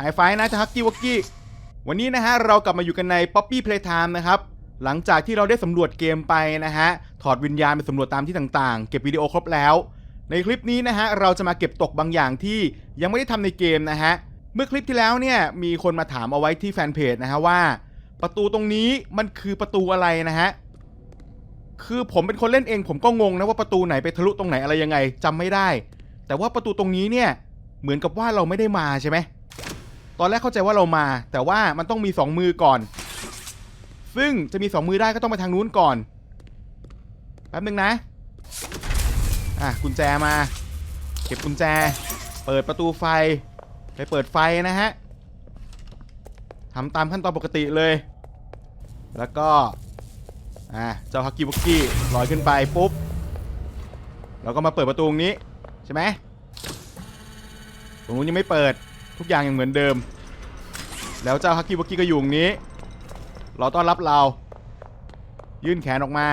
หายไฟนะจะฮักกี้วักกี้ วันนี้นะฮะเรากลับมาอยู่กันใน Poppy Playtime นะครับ หลังจากที่เราได้สำรวจเกมไปนะฮะ ถอดวิญญาณไปสำรวจตามที่ต่างๆ เก็บวิดีโอครบแล้ว ในคลิปนี้นะฮะเราจะมาเก็บตกบางอย่างที่ยังไม่ได้ทำในเกมนะฮะ เมื่อคลิปที่แล้วเนี่ยมีคนมาถามเอาไว้ที่แฟนเพจนะฮะว่า ประตูตรงนี้มันคือประตูอะไรนะฮะ คือผมเป็นคนเล่นเองผมก็งงนะว่าประตูไหนไปทะลุตรงไหนอะไรยังไงจำไม่ได้ แต่ว่าประตูตรงนี้เนี่ยเหมือนกับว่าเราไม่ได้มาใช่ไหม ตอนแรกเข้าใจว่าเรามา แต่ว่ามันต้องมี 2 มือก่อน ซึ่งจะมี 2 มือได้ก็ต้องไปทางนู้นก่อน แป๊บนึงนะ อะกุญแจมา เก็บกุญแจ เปิดประตูไฟ ไปเปิดไฟนะฮะทำตามขั้นตอนปกติเลย แล้วก็ อะเจ้าฮักกี้บุกกี้ลอยขึ้นไปปุ๊บ เราก็มาเปิดประตูนี้ใช่ไหมตรงนู้นยังไม่เปิด ทุกอย่างยังเหมือนเดิม แล้วเจ้าฮักกี้บุกกี้ก็อยู่ตรงนี้รอต้อนรับเรา ยื่นแขนออกมา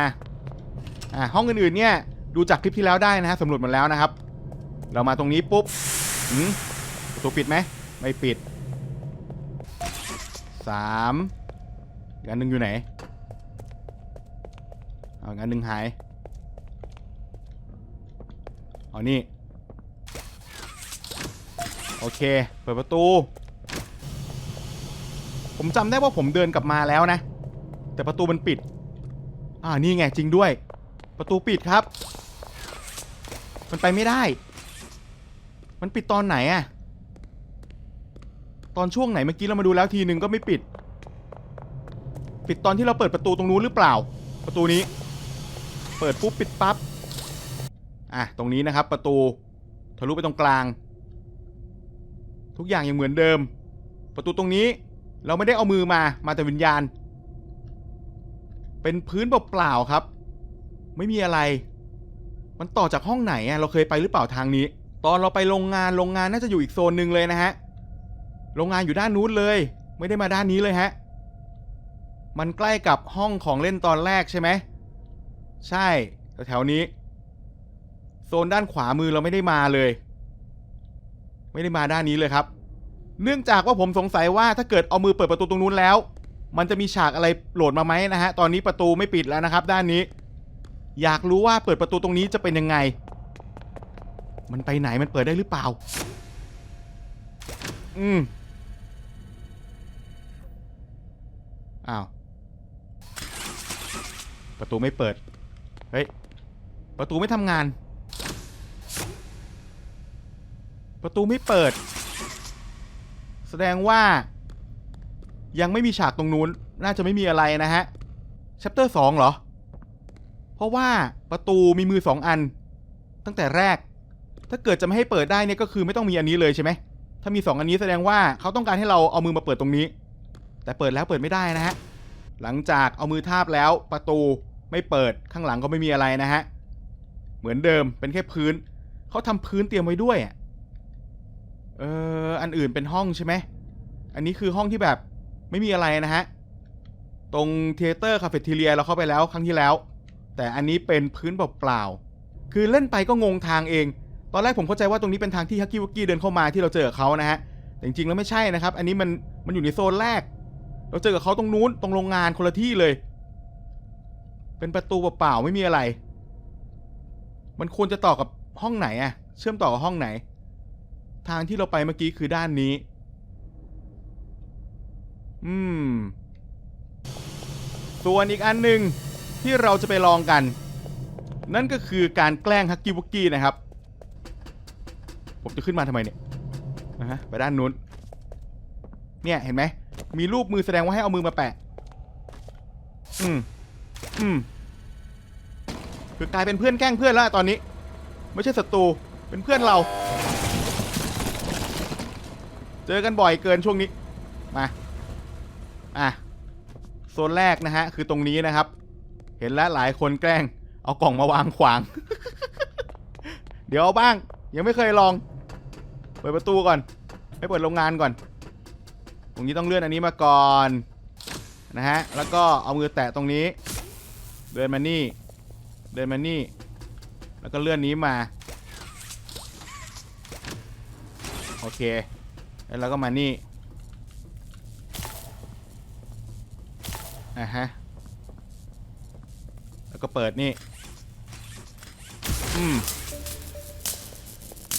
อะห้องอื่นๆเนี่ยดูจากคลิปที่แล้วได้นะฮะสำรวจหมดแล้วนะครับ เรามาตรงนี้ปุ๊บหืมประตูปิดไหมไม่ปิดสามอีกอันหนึ่งอยู่ไหนเอาอีกอันหนึ่งหายเอานี่ โอเค เปิดประตู ผมจำได้ว่าผมเดินกลับมาแล้วนะ แต่ประตูมันปิด อ่า นี่ไงจริงด้วย ประตูปิดครับ มันไปไม่ได้ มันปิดตอนไหนอะตอนช่วงไหนเมื่อกี้เรามาดูแล้วทีนึงก็ไม่ปิด ปิดตอนที่เราเปิดประตูตรงนู้นหรือเปล่า ประตูนี้ เปิดปุ๊บปิดปั๊บ อะ ตรงนี้นะครับ ประตู ทะลุไปตรงกลาง ทุกอย่างยังเหมือนเดิม ประตูตรงนี้เราไม่ได้เอามือมา มาแต่วิญญาณ เป็นพื้นเปล่าๆครับ ไม่มีอะไร มันต่อจากห้องไหนอะเราเคยไปหรือเปล่าทางนี้ ตอนเราไปโรงงานโรงงานน่าจะอยู่อีกโซนหนึ่งเลยนะฮะ โรงงานอยู่ด้านนู้นเลย ไม่ได้มาด้านนี้เลยฮะ มันใกล้กับห้องของเล่นตอนแรกใช่ไหม ใช่ แถวๆนี้ โซนด้านขวามือเราไม่ได้มาเลย ไม่ได้มาด้านนี้เลยครับ เนื่องจากว่าผมสงสัยว่าถ้าเกิดเอามือเปิดประตูตรงนู้นแล้ว มันจะมีฉากอะไรโหลดมาไหมนะฮะตอนนี้ประตูไม่ปิดแล้วนะครับ ด้านนี้ อยากรู้ว่าเปิดประตูตรงนี้จะเป็นยังไง มันไปไหนมันเปิดได้หรือเปล่า อืมอ้าวประตูไม่เปิด เฮ้ย ประตูไม่ทำงาน ประตูไม่เปิด แสดงว่า ยังไม่มีฉากตรงนู้น น่าจะไม่มีอะไรนะฮะ chapter สองเหรอ เพราะว่าประตูมีมือสองอัน ตั้งแต่แรก ถ้าเกิดจะไม่ให้เปิดได้เนี่ยก็คือไม่ต้องมีอันนี้เลยใช่ไหม ถ้ามีสองอันนี้แสดงว่าเขาต้องการให้เราเอามือมาเปิดตรงนี้ แต่เปิดแล้วเปิดไม่ได้นะฮะ หลังจากเอามือทาบแล้วประตูไม่เปิดข้างหลังก็ไม่มีอะไรนะฮะ เหมือนเดิมเป็นแค่พื้น เขาทำพื้นเตรียมไว้ด้วยอะ เอออันอื่นเป็นห้องใช่ไหมอันนี้คือห้องที่แบบไม่มีอะไรนะฮะ ตรงเทเตอร์คาเฟ่ทีเรียเราเข้าไปแล้วครั้งที่แล้ว แต่อันนี้เป็นพื้นเปล่าๆคือเล่นไปก็งงทางเอง ตอนแรกผมเข้าใจว่าตรงนี้เป็นทางที่ฮักกี้วักกี้เดินเข้ามาที่เราเจอเขานะฮะแต่จริงๆแล้วไม่ใช่นะครับ อันนี้มันมันอยู่ในโซนแรก เราเจอกับเขาตรงนู้นตรงโรงงานคนละที่เลย เป็นประตูเปล่าๆไม่มีอะไร มันควรจะต่อกับห้องไหนอะเชื่อมต่อกับห้องไหน ทางที่เราไปเมื่อกี้คือด้านนี้ อืม ส่วนอีกอันหนึ่งที่เราจะไปลองกัน นั่นก็คือการแกล้งฮักกี้วุกกี้นะครับ ผมจะขึ้นมาทำไมเนี่ยนะฮะไปด้านนู้น เนี่ยเห็นไหม มีรูปมือแสดงว่าให้เอามือมาแปะ อืม อืม คือกลายเป็นเพื่อนแกล้งเพื่อนแล้วตอนนี้ ไม่ใช่ศัตรู เป็นเพื่อนเรา เจอกันบ่อยเกินช่วงนี้ มา อะ โซนแรกนะฮะ คือตรงนี้นะครับ เห็นแล้วหลายคนแกล้ง เอากล่องมาวางขวาง เดี๋ยวเอาบ้าง ยังไม่เคยลอง เปิดประตูก่อน ให้เปิดโรงงานก่อน ตรงนี้ต้องเลื่อนอันนี้มาก่อน นะฮะ แล้วก็เอามือแตะตรงนี้ เดินมานี่ เดินมานี่ แล้วก็เลื่อนนี้มา โอเค แล้วเราก็มานี่นะฮะ แล้วก็เปิดนี่ อืม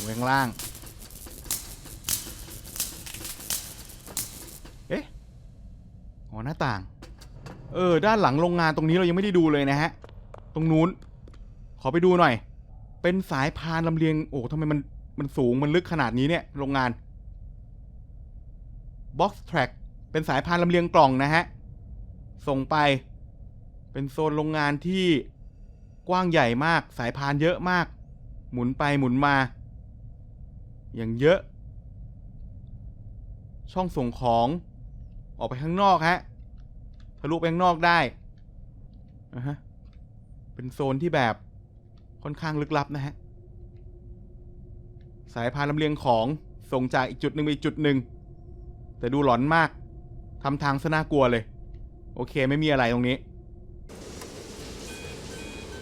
เวงล่าง เอ๊ะอ๋อหน้าต่าง เออ ด้านหลังโรงงานตรงนี้เรายังไม่ได้ดูเลยนะฮะ ตรงนู้น ขอไปดูหน่อย เป็นสายพานลำเลียง โอ้ทำไมมัน มันสูง มันลึกขนาดนี้เนี่ย โรงงาน Box Track เป็นสายพานลำเลียงกล่องนะฮะ ส่งไป เป็นโซนโรงงานที่กว้างใหญ่มาก สายพานเยอะมาก หมุนไปหมุนมา อย่างเยอะ ช่องส่งของ ออกไปข้างนอกฮะ ทะลุไปข้างนอกได้นะฮะ เป็นโซนที่แบบค่อนข้างลึกลับนะฮะ สายพานลำเลียงของส่งจากอีกจุดหนึ่งไปอีกจุดหนึ่ง แต่ดูหลอนมากทำทางซะน่ากลัวเลย โอเคไม่มีอะไรตรงนี้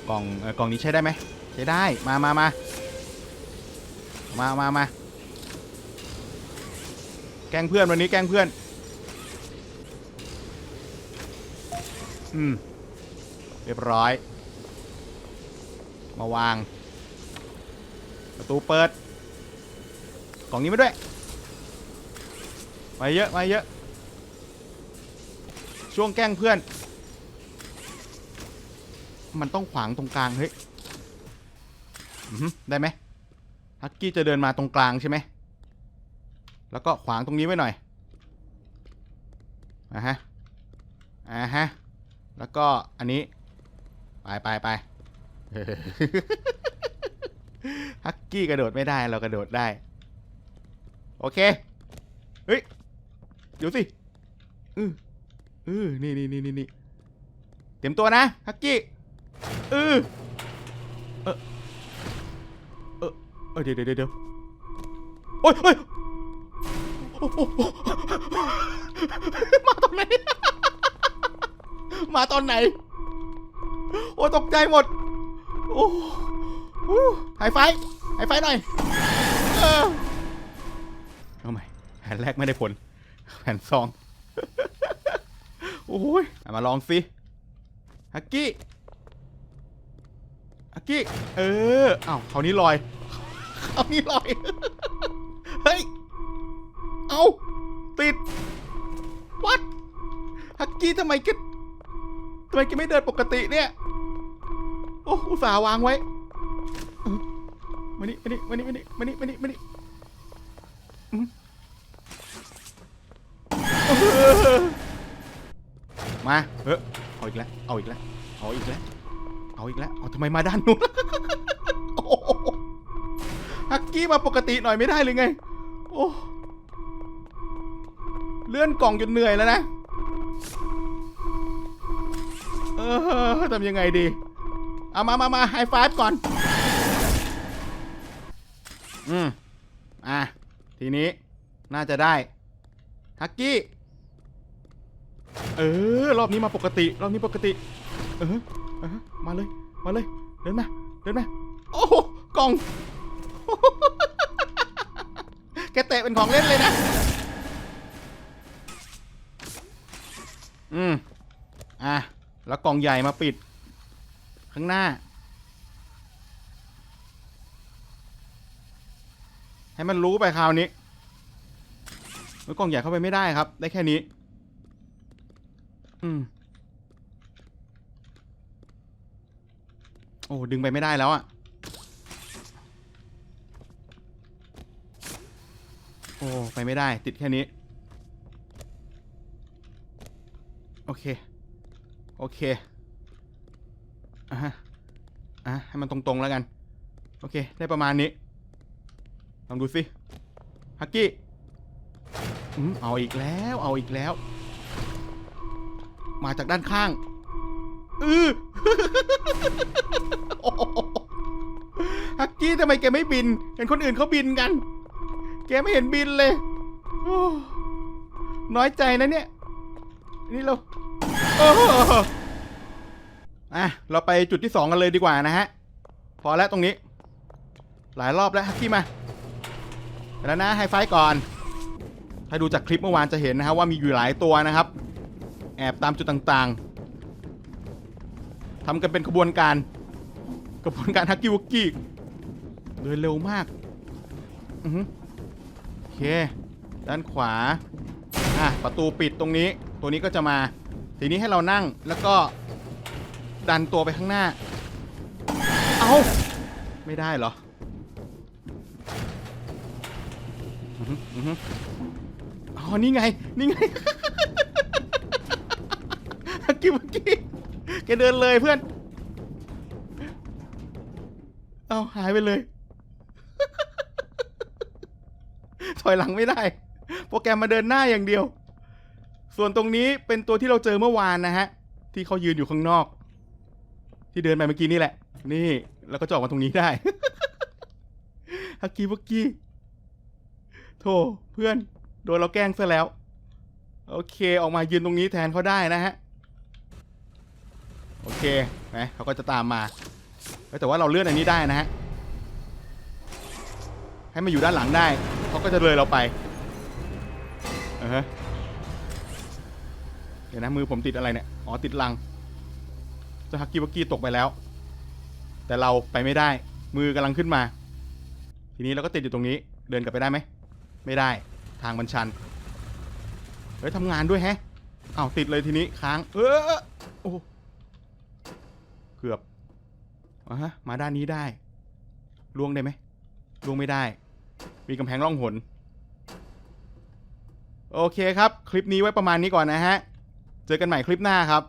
กล่องเออกล่องนี้ใช้ได้ไหมใช้ได้มามามามามามาแกล้งเพื่อนวันนี้แกล้งเพื่อน อืม เรียบร้อย มาวาง ประตูเปิด กล่องนี้มาด้วย มาเยอะมาเยอะ ช่วงแกล้งเพื่อน มันต้องขวางตรงกลางเฮ้ยได้ไหมฮักกี้จะเดินมาตรงกลางใช่ไหม แล้วก็ขวางตรงนี้ไว้หน่อยอะฮะอ่าฮะ แล้วก็อันนี้ ไปไปไปฮักกี้กระโดดไม่ได้เรากระโดดได้ โอเค เฮ้ย เดี๋ยวสิอืออือนี่นี่นี่นี่นี่เตรียมตัวนะฮักกี้อือเออเออเออเดี๋ยวเดี๋ยวเดี๋ยวโอ้ยโอ้ยมาตอนไหน มาตอนไหน โอ้ตกใจหมด โอ้หหายไฟหายไฟหน่อย เออเอาใหม่แผนแรกไม่ได้ผล แผ่นสอง โอ้ยอามาลองสิฮักกี้ฮักกี้ เอออ้าวครานี้ลอยครานี้ลอย เฮ้ย เอาติด วัดฮักกี้ทำไมแกทำไมแกไม่เดินปกติเนี่ย โอ้อุตส่าห์วางไว้มานี่มานี่มานี่มานี่มานี่มานี่มานี่ มาเออเอาอีกแล้ว เอาอีกแล้ว เอาอีกแล้ว เอาอีกแล้ว เอาทำไมมาด้านนู้นอ้โหฮักกี้มาปกติหน่อยไม่ได้เลยไง โอ้ เลื่อนกล่องจนเหนื่อยแล้วนะ เออทำยังไงดี เอามามามาไฮไฟฟ์ก่อน อืม อะ ทีนี้น่าจะได้ฮักกี้ เออ รอบนี้มาปกติ รอบนี้ปกติ เออเออมาเลย มาเลย เดินมา เดินมา โอ้โห กล่อง แกเตะเป็นของเล่นเลยนะ อืม อะ แล้วกล่องใหญ่มาปิด ข้างหน้า ให้มันรู้ไปคราวนี้กล่องใหญ่เข้าไปไม่ได้ครับ ได้แค่นี้ อืม โอ้ ดึงไปไม่ได้แล้วอะโอ้ ไปไม่ได้ ติดแค่นี้ โอเค โอเคอะฮะอะให้มันตรงๆแล้วกัน โอเค ได้ประมาณนี้ ลองดูสิฮักกี้อืมเอาอีกแล้ว เอาอีกแล้ว มาจากด้านข้างอืออฮักกี้ทำไมแกไม่บิน เห็นคนอื่นเขาบินกัน แกไม่เห็นบินเลย น้อยใจนะเนี่ย นี่เราอะ เราไปจุดที่สองกันเลยดีกว่านะฮะ พอแล้วตรงนี้ หลายรอบแล้วฮักกี้มาแล้วนะไฮไฟก่อน ถ้าดูจากคลิปเมื่อวานจะเห็นนะฮะว่ามีอยู่หลายตัวนะครับ แอบตามจุดต่างๆทำกันเป็นขบวนการกระบวนการฮักกี้วกกี้เดินเร็วมากอือฮึโอเค ด้านขวา อะ ประตูปิดตรงนี้ ตัวนี้ก็จะมา ทีนี้ให้เรานั่งแล้วก็ดันตัวไปข้างหน้า เอาไม่ได้เหรออือฮึอือฮึอ๋อ นี่ไง นี่ไง กกี้วักกี้แกเดินเลยเพื่อน เอาหายไปเลย ถอยหลังไม่ได้ โปรแกรมมาเดินหน้าอย่างเดียว ส่วนตรงนี้เป็นตัวที่เราเจอเมื่อวานนะฮะ ที่เขายืนอยู่ข้างนอก ที่เดินไปเมื่อกี้นี่แหละ นี่แล้วก็จะออกมาตรงนี้ได้ฮักกี้วักกี้โธ่เพื่อน โดนเราแกล้งซะแล้ว โอเค ออกมายืนตรงนี้แทนเขาได้นะฮะ โอเคนะเขาก็จะตามมาแต่ว่าเราเลื่อนอันนี้ได้นะฮะให้มาอยู่ด้านหลังได้เขาก็จะเลยเราไปอือฮะเดี๋ยวนะมือผมติดอะไรเนี่ยอ๋อติดลังเจ้าฮักกี้วักกี้ตกไปแล้ว แต่เราไปไม่ได้ มือกำลังขึ้นมา ทีนี้เราก็ติดอยู่ตรงนี้ เดินกลับไปได้ไหมไม่ได้ทางมันชันเฮ้ยทำงานด้วยแฮะอ้าวติดเลยทีนี้ค้าง เออโอ้ กือบอะฮะมาด้านนี้ได้ล่วงได้ไหมล่วงไม่ได้ มีกำแพงร่องหน โอเคครับ คลิปนี้ไว้ประมาณนี้ก่อนนะฮะ เจอกันใหม่คลิปหน้าครับ